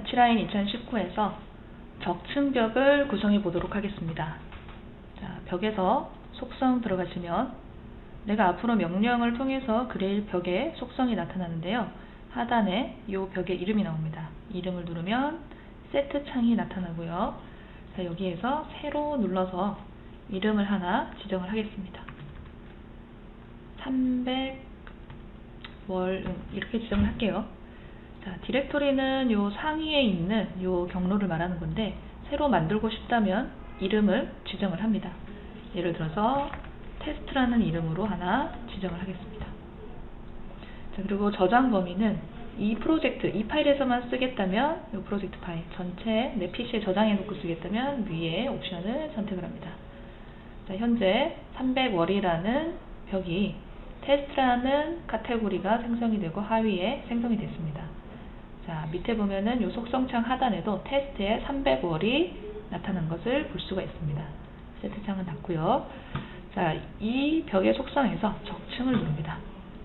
아치라인 2019에서 적층벽을 구성해 보도록 하겠습니다. 자, 벽에서 속성 들어가시면 내가 앞으로 명령을 통해서 그릴 벽의 속성이 나타나는데요. 하단에 이 벽의 이름이 나옵니다. 이름을 누르면 세트 창이 나타나고요. 자, 여기에서 세로 눌러서 이름을 하나 지정을 하겠습니다. 300월 음, 이렇게 지정을 할게요. 자, 디렉토리는 요 상위에 있는 요 경로를 말하는 건데 새로 만들고 싶다면 이름을 지정을 합니다. 예를 들어서 테스트라는 이름으로 하나 지정을 하겠습니다. 자, 그리고 저장 범위는 이 프로젝트, 이 파일에서만 쓰겠다면 이 프로젝트 파일 전체 내 PC에 저장해 놓고 쓰겠다면 위에 옵션을 선택을 합니다. 자, 현재 300월이라는 벽이 테스트라는 카테고리가 생성이 되고 하위에 생성이 됐습니다. 자, 밑에 보면은 요 속성창 하단에도 테스트에 300월이 나타난 것을 볼 수가 있습니다. 세트창은 닫고요. 자, 이 벽의 속성에서 적층을 누릅니다.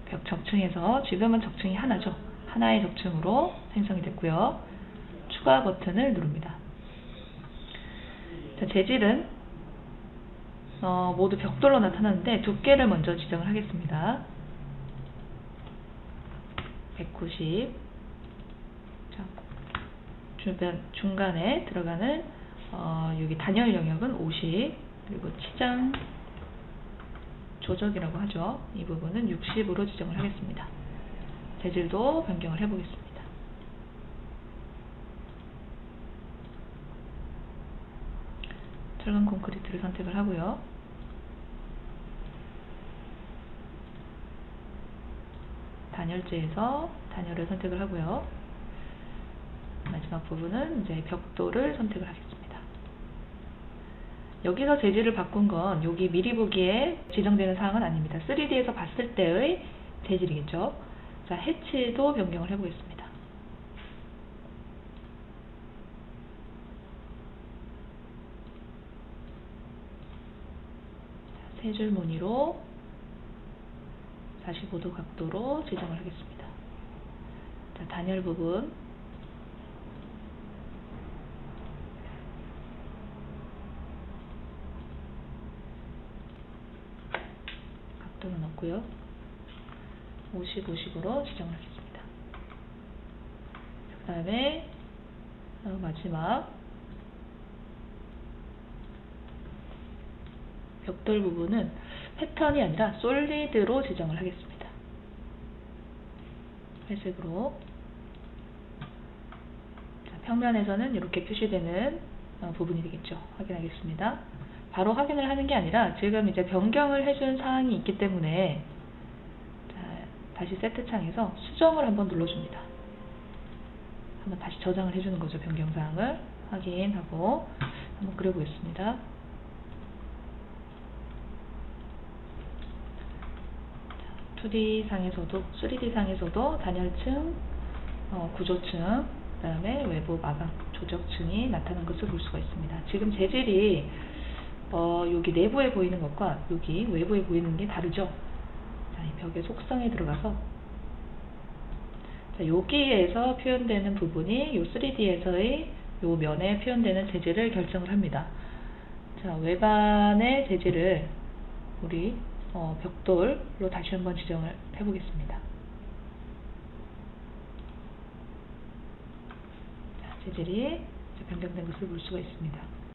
벽 적층에서 지금은 적층이 하나죠. 하나의 적층으로 생성이 됐고요. 추가 버튼을 누릅니다. 자, 재질은 어, 모두 벽돌로 나타나는데 두께를 먼저 지정을 하겠습니다. 190 자, 주변 중간에 들어가는 어, 여기 단열 영역은 50 그리고 치장 조적이라고 하죠. 이 부분은 60으로 지정을 하겠습니다. 재질도 변경을 해보겠습니다. 철근 콘크리트를 선택을 하고요. 단열재에서 단열을 선택을 하고요. 마지막 부분은 이제 벽돌을 선택을 하겠습니다. 여기서 재질을 바꾼 건 여기 미리 보기에 지정되는 사항은 아닙니다. 3D에서 봤을 때의 재질이겠죠. 자, 해치도 변경을 해보겠습니다. 세 줄 무늬로 45도 각도로 지정을 하겠습니다. 자, 단열 부분 넣고요. 50, 50으로 지정을 하겠습니다. 그 다음에 어, 마지막 벽돌 부분은 패턴이 아니라 솔리드로 지정을 하겠습니다. 회색으로 자, 평면에서는 이렇게 표시되는 어, 부분이 되겠죠. 확인하겠습니다. 바로 확인을 하는 게 아니라 지금 이제 변경을 해준 사항이 있기 때문에 자, 다시 세트 창에서 수정을 한번 눌러줍니다. 한번 다시 저장을 해주는 거죠. 변경 사항을 확인하고 한번 그려보겠습니다. 2D 상에서도 3D 상에서도 단열층, 어, 구조층, 그 다음에 외부 마감, 조적층이 나타난 것을 볼 수가 있습니다. 지금 재질이 어, 여기 내부에 보이는 것과 여기 외부에 보이는 게 다르죠. 자, 이 벽의 속성에 들어가서 자, 여기에서 표현되는 부분이 요 3D에서의 요 면에 표현되는 재질을 결정을 합니다. 자, 외반의 재질을 우리 어, 벽돌로 다시 한번 지정을 해보겠습니다. 자, 재질이 변경된 것을 볼 수가 있습니다.